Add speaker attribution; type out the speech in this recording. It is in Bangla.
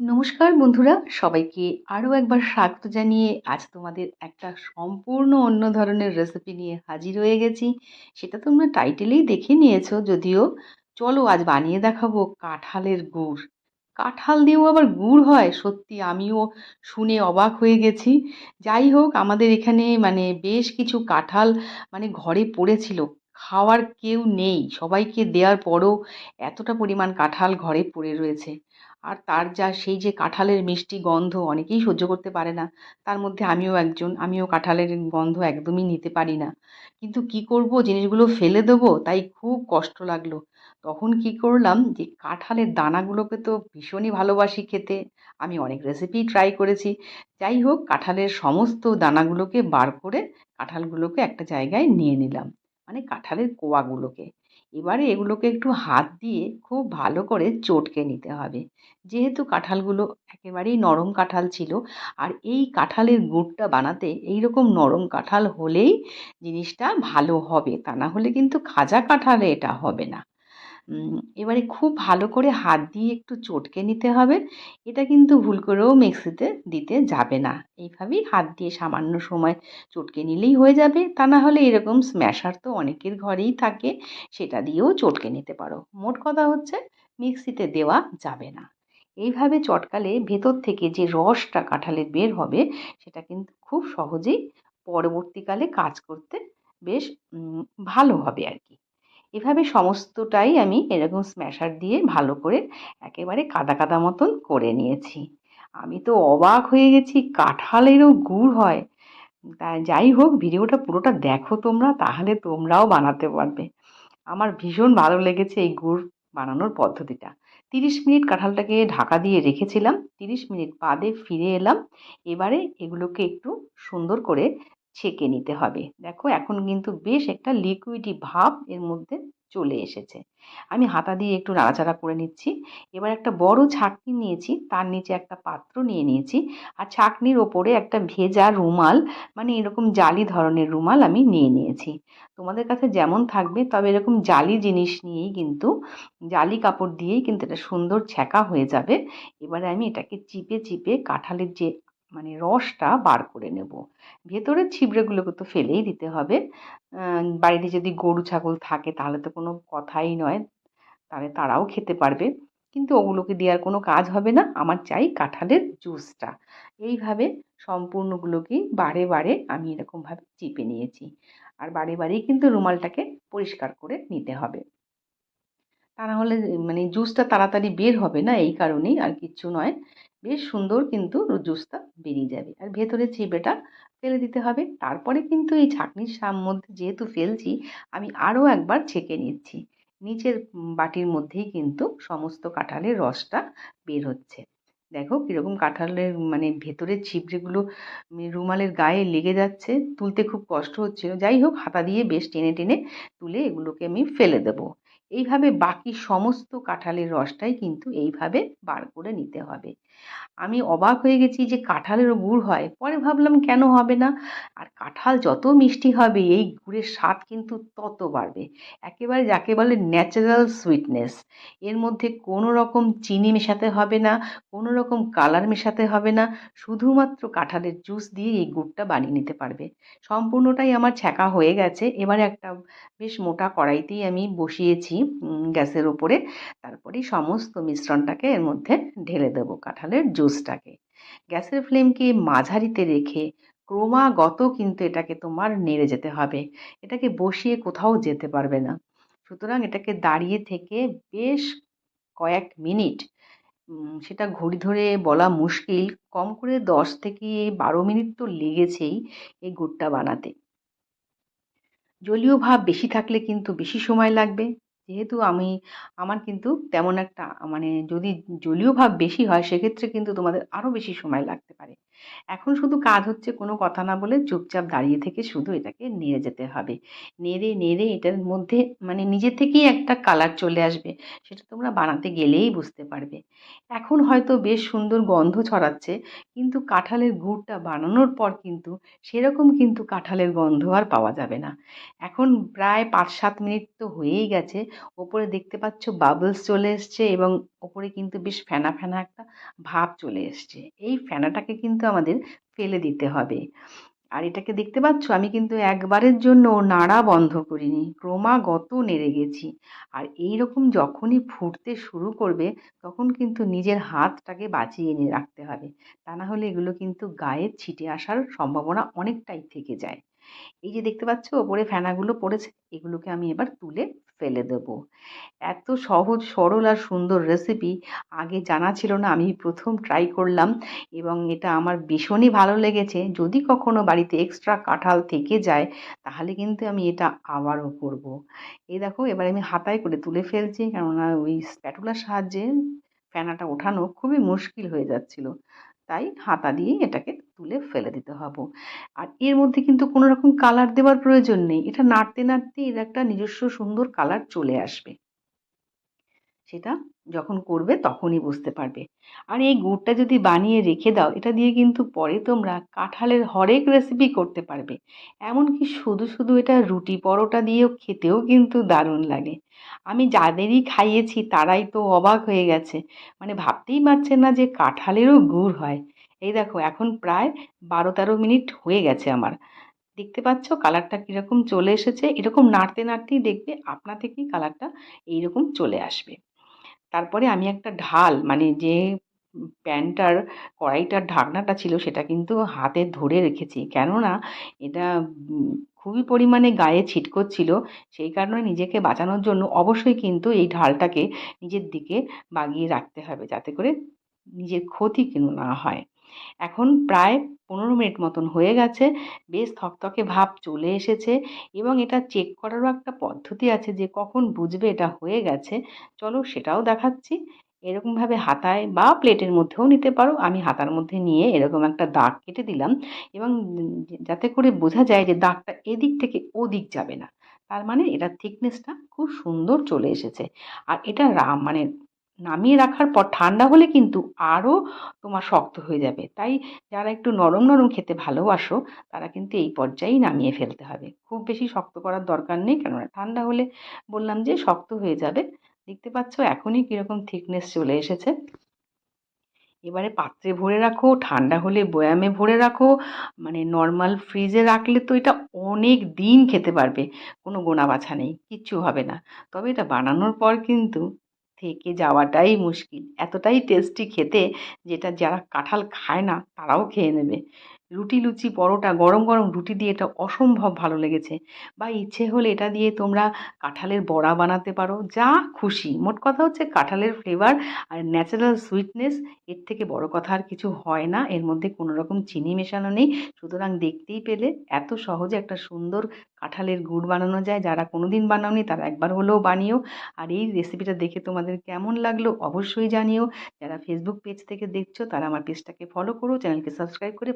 Speaker 1: নমস্কার বন্ধুরা, সবাইকে আরও একবার স্বাগত জানিয়ে আজ তোমাদের একটা সম্পূর্ণ অন্য ধরনের রেসিপি নিয়ে হাজির হয়ে গেছি। সেটা তোমরা টাইটেলেই দেখে নিয়েছো, যদিও চলো আজ বানিয়ে দেখাবো কাঁঠালের গুড়। কাঁঠাল দিয়েও আবার গুড় হয়, সত্যি আমিও শুনে অবাক হয়ে গেছি। যাই হোক, আমাদের এখানে মানে বেশ কিছু কাঁঠাল মানে ঘরে পড়েছিল, খাওয়ার কেউ নেই। সবাইকে দেওয়ার পরও এতটা পরিমাণ কাঁঠাল ঘরে পড়ে রয়েছে। আর তার যা সেই যে কাঁঠালের মিষ্টি গন্ধ অনেকেই সহ্য করতে পারে না। তার মধ্যে আমিও একজন, আমিও কাঁঠালের গন্ধ একদমই নিতে পারি না। কিন্তু কি করব? জিনিসগুলো ফেলে দেবো? তাই খুব কষ্ট লাগল। তখন কি করলাম যে, কাঁঠালের দানাগুলোকে তো ভীষণই ভালোবাসি খেতে। আমি অনেক রেসিপি ট্রাই করেছি। যাই হোক, কাঁঠালের সমস্ত দানাগুলোকে বার করে কাঁঠালগুলোকে একটা জায়গায় নিয়ে নিলাম। মানে কাঁঠালের কোয়াগুলোকে। এবারে এগুলোকে একটু হাত দিয়ে খুব ভালো করে চটকে নিতে হবে। যেহেতু কাঁঠালগুলো একেবারেই নরম কাঁঠাল ছিল, আর এই কাঁঠালের গুড়টা বানাতে এই রকম নরম কাঁঠাল হলেই জিনিসটা ভালো হবে। তা না হলে কিন্তু খাজা কাঁঠালে এটা হবে না। এবারে খুব ভালো করে হাত দিয়ে একটু চটকে নিতে হবে। এটা কিন্তু ভুল করেও মিক্সিতে দিতে যাবে না। এইভাবেই হাত দিয়ে সামান্য সময় চটকে নিলেই হয়ে যাবে। তা না হলে এরকম স্ম্যাশার তো অনেকের ঘরেই থাকে, সেটা দিয়েও চটকে নিতে পারো। মোট কথা হচ্ছে, মিক্সিতে দেওয়া যাবে না। এইভাবে চটকালে ভেতর থেকে যে রসটা কাঁঠালের বের হবে, সেটা কিন্তু খুব সহজেই পরবর্তীকালে কাজ করতে বেশ ভালো হবে আর কি। এভাবে সমস্তটাই আমি এরকম স্ম্যাশার দিয়ে ভালো করে একেবারে কাদা কাদা মতন করে নিয়েছি। আমি তো অবাক হয়ে গেছি, কাঁঠালেরও গুড় হয়। তা যাই হোক, ভিডিওটা পুরোটা দেখো তোমরা, তাহলে তোমরাও বানাতে পারবে। আমার ভীষণ ভালো লেগেছে এই গুড় বানানোর পদ্ধতিটা। তিরিশ মিনিট কাঁঠালটাকে ঢাকা দিয়ে রেখেছিলাম, তিরিশ মিনিট বাদে ফিরে এলাম। এবারে এগুলোকে একটু সুন্দর করে ছেঁকে নিতে হবে। দেখো, এখন কিন্তু বেশ একটা লিকুইডি ভাব এর মধ্যে চলে এসেছে। আমি হাতা দিয়ে একটু নাড়াচাড়া করে নিচ্ছি। এবার একটা বড় ছাঁকনি নিয়েছি, তার নিচে একটা পাত্র নিয়ে নিয়েছি। আর ছাঁকনির ওপরে একটা ভেজা রুমাল মানে এরকম জালি ধরনের রুমাল আমি নিয়ে নিয়েছি। তোমাদের কাছে যেমন থাকবে, তবে এরকম জালি জিনিস নিয়েই কিন্তু, জালি কাপড় দিয়েই কিন্তু এটা সুন্দর ছ্যাঁকা হয়ে যাবে। এবারে আমি এটাকে চিপে চিপে কাঁঠালের যে মানে রসটা বার করে নেব। ভেতরের ছিবড়েগুলোকে তো ফেলেই দিতে হবে। বাড়িতে যদি গরু, ছাগল থাকে তাহলে তো কোনো কথাই নয়, তাহলে তারাও খেতে পারবে। কিন্তু ওগুলোকে দেওয়ার কোনো কাজ হবে না। আমার চাই কাঁঠালের জুসটা। এইভাবে সম্পূর্ণগুলোকেই বারে বারে আমি এরকমভাবে চিপে নিয়েছি। আর বারে বারেই কিন্তু রুমালটাকে পরিষ্কার করে নিতে হবে। তা না হলে মানে জুসটা তাড়াতাড়ি বের হবে না, এই কারণেই আর কিচ্ছু নয়। বেশ সুন্দর কিন্তু জুসটা বেরিয়ে যাবে। আর ভেতরে চিবেটা ফেলে দিতে হবে। তারপরে কিন্তু এই ছাঁকনির মধ্যে যেহেতু ফেলছি, আমি আরও একবার ছেঁকে নিচ্ছি। নিচের বাটির মধ্যেই কিন্তু সমস্ত কাঁঠালের রসটা বের হচ্ছে। দেখো কীরকম কাঁঠালের মানে ভেতরের ছিবড়েগুলো রুমালের গায়ে লেগে যাচ্ছে, তুলতে খুব কষ্ট হচ্ছিল। যাই হোক, হাতা দিয়ে বেশ টেনে টেনে তুলে এগুলোকে আমি ফেলে দেবো। এইভাবে বাকি সমস্ত কাঁঠালের রসটাই কিন্তু এইভাবে বার করে নিতে হবে। আমি অবাক হয়ে গেছি যে কাঁঠালেরও গুড় হয়। পরে ভাবলাম, কেন হবে না? আর কাঁঠাল যত মিষ্টি হবে, এই গুড়ের স্বাদ কিন্তু তত বাড়বে। একেবারে যাকে বলে ন্যাচারাল সুইটনেস এর মধ্যে কোনো রকম চিনি মেশাতে হবে না, কোনো রকম কালার মেশাতে হবে না। শুধুমাত্র কাঁঠালের জুস দিয়ে এই গুড়টা বানিয়ে নিতে পারবে। সম্পূর্ণটাই আমার ছ্যাঁকা হয়ে গেছে। এবারে একটা বেশ মোটা কড়াইতেই আমি বসিয়েছি গ্যাসের ওপরে তারপরেই সমস্ত মিশ্রণটাকে এর মধ্যে ঢেলে দেবো কাঁঠালের জুসটাকে। গ্যাসের ফ্লেমকে মাঝারিতে রেখে ক্রমাগত কিন্তু এটাকে তোমার নেড়ে যেতে হবে। এটাকে বসিয়ে কোথাও যেতে পারবে না। সুতরাং এটাকে দাঁড়িয়ে থেকে বেশ কয়েক মিনিট সেটা ঘড়ি ধরে বলা মুশকিল, কম করে দশ থেকে বারো মিনিট তো লেগেছেই এই গুড়টা বানাতে। জলীয় ভাব বেশি থাকলে কিন্তু বেশি সময় লাগবে। যেহেতু আমি, আমার কিন্তু তেমন একটা মানে যদি জলীয় ভাব বেশি হয়, সেক্ষেত্রে কিন্তু তোমাদের আরও বেশি সময় লাগতে পারে। এখন শুধু কাজ হচ্ছে কোনো কথা না বলে চুপচাপ দাঁড়িয়ে থেকে শুধু এটাকে নেড়ে যেতে হবে। নেড়ে নেড়ে এটার মধ্যে মানে নিজে থেকেই একটা কালার চলে আসবে, সেটা তোমরা বানাতে গেলেই বুঝতে পারবে। এখন হয়তো বেশ সুন্দর গন্ধ ছড়াচ্ছে, কিন্তু কাঁঠালের গুড়টা বানানোর পর কিন্তু সেরকম কিন্তু কাঁঠালের গন্ধ আর পাওয়া যাবে না। এখন প্রায় পাঁচ সাত মিনিট তো হয়েই গেছে ওপরে দেখতে পাচ্ছ বাবলস চলে এসছে এবং ওপরে কিন্তু বেশ ফেনা ফেনা একটা ভাব চলে এসছে। এই ফেনাটাকে কিন্তু আমাদের ফেলে দিতে হবে। আর এটাকে দেখতে পাচ্ছ? আমি কিন্তু একবারের জন্য নাড়া বন্ধ করিনি, ক্রমাগত নেড়ে গেছি। আর এই রকম যখনই ফুটতে শুরু করবে, তখন কিন্তু নিজের হাতটাকে বাঁচিয়ে নিয়ে রাখতে হবে। তা না হলে এগুলো কিন্তু গায়ে ছিটে আসার সম্ভাবনা অনেকটাই থেকে যায়। এই যে দেখতে পাচ্ছ? ওপরে ফেনাগুলো পড়েছে, এগুলোকে আমি এবার তুলে ফেলে দেবো। এত সহজ, সরল আর সুন্দর রেসিপি আগে জানা ছিল না, আমি প্রথম ট্রাই করলাম এবং এটা আমার ভীষণই ভালো লেগেছে। যদি কখনো বাড়িতে এক্সট্রা কাঁঠাল থেকে যায়, তাহলে কিন্তু আমি এটা আবারও করব। এই দেখো, এবার আমি হাতায় করে তুলে ফেলছি, কেননা ওই স্প্যাটুলার সাহায্যে ফেনাটা ওঠানো খুবই মুশকিল হয়ে যাচ্ছিল। তাই হাতা দিয়েই এটাকে তুলে ফেলে দিতে হবে। আর এর মধ্যে কিন্তু কোনো রকম কালার দেওয়ার প্রয়োজন নেই। এটা নাড়তে নাড়তে এর একটা নিজস্ব সুন্দর কালার চলে আসবে। সেটা যখন করবে তখনই বুঝতে পারবে। আর এই গুড়টা যদি বানিয়ে রেখে দাও, এটা দিয়ে কিন্তু পরে তোমরা কাঁঠালের হরেক রেসিপি করতে পারবে। এমনকি শুধু শুধু এটা রুটি পরোটা দিয়েও খেতেও কিন্তু দারুণ লাগে। আমি যাদেরই খাইয়েছি তারাই তো অবাক হয়ে গেছে। মানে ভাবতেই পারছে না যে কাঁঠালেরও গুড় হয়। এই দেখো, এখন প্রায় বারো তেরো মিনিট হয়ে গেছে আমার। দেখতে পাচ্ছ কালারটা কীরকম চলে এসেছে? এরকম নাড়তে নাড়তেই দেখবে আপনা থেকেই কালারটা এইরকম চলে আসবে। তারপরে আমি একটা ঢাল মানে যে প্যানটার কড়াইটার ঢাকনাটা ছিল সেটা কিন্তু হাতে ধরে রেখেছি। কেননা এটা খুবই পরিমাণে গায়ে ছিটকোচ্ছিল, সেই কারণে নিজেকে বাঁচানোর জন্য অবশ্যই কিন্তু এই ঢালটাকে নিজের দিকে বাগিয়ে রাখতে হবে যাতে করে নিজের ক্ষতি কেন না হয়। এখন প্রায় পনেরো মিনিট মতন হয়ে গেছে। বেশ থকথকে ভাব চলে এসেছে এবং এটা চেক করারও একটা পদ্ধতি আছে যে কখন বুঝবে এটা হয়ে গেছে। চলো সেটাও দেখাচ্ছি। এরকমভাবে হাতায় বা প্লেটের মধ্যেও নিতে পারো। আমি হাতার মধ্যে নিয়ে এরকম একটা দাগ কেটে দিলাম এবং যাতে করে বোঝা যায় যে দাগটা এদিক থেকে ওদিক যাবে না। তার মানে এটার থিকনেসটা খুব সুন্দর চলে এসেছে। আর এটা রাম মানে নামিয়ে রাখার পর ঠান্ডা হলে কিন্তু আরও তোমার শক্ত হয়ে যাবে। তাই যারা একটু নরম নরম খেতে ভালোবাসো, তারা কিন্তু এই পর্যায়েই নামিয়ে ফেলতে হবে। খুব বেশি শক্ত করার দরকার নেই, কেননা ঠান্ডা হলে বললাম যে শক্ত হয়ে যাবে। দেখতে পাচ্ছ এখনই কীরকম থিকনেস চলে এসেছে। এবারে পাত্রে ভরে রাখো, ঠান্ডা হলে বয়ামে ভরে রাখো। মানে নর্মাল ফ্রিজে রাখলে তো এটা অনেক দিন খেতে পারবে, কোনো গোনা বাছা নেই, কিচ্ছু হবে না। তবে এটা বানানোর পর কিন্তু থেকে যাওয়াটাই মুশকিল। এতটাই টেস্টি খেতে যেটা যারা কাঁঠাল খায় না তারাও খেয়ে নেবে। রুটি, লুচি, পরোটা গরম গরম রুটি দিয়ে এটা অসম্ভব ভালো লেগেছে। বা ইচ্ছে হলে এটা দিয়ে তোমরা কাঁঠালের বড়া বানাতে পারো, যা খুশি। মোট কথা হচ্ছে কাঁঠালের ফ্লেভার আর ন্যাচারাল সুইটনেস এর থেকে বড় কথা আর কিছু হয় না। এর মধ্যে কোনো রকম চিনি মেশানো নেই। সুতরাং দেখতেই পেলে এত সহজে একটা সুন্দর কাঁঠালের গুড় বানানো যায়। যারা কোনো দিন বানাওনি, তারা একবার হলেও বানিও। আর এই রেসিপিটা দেখে তোমাদের কেমন লাগল অবশ্যই জানিও। যারা ফেসবুক পেজ থেকে দেখছ, তারা আমার পেজটাকে ফলো করো চ্যানেলকে সাবস্ক্রাইব করে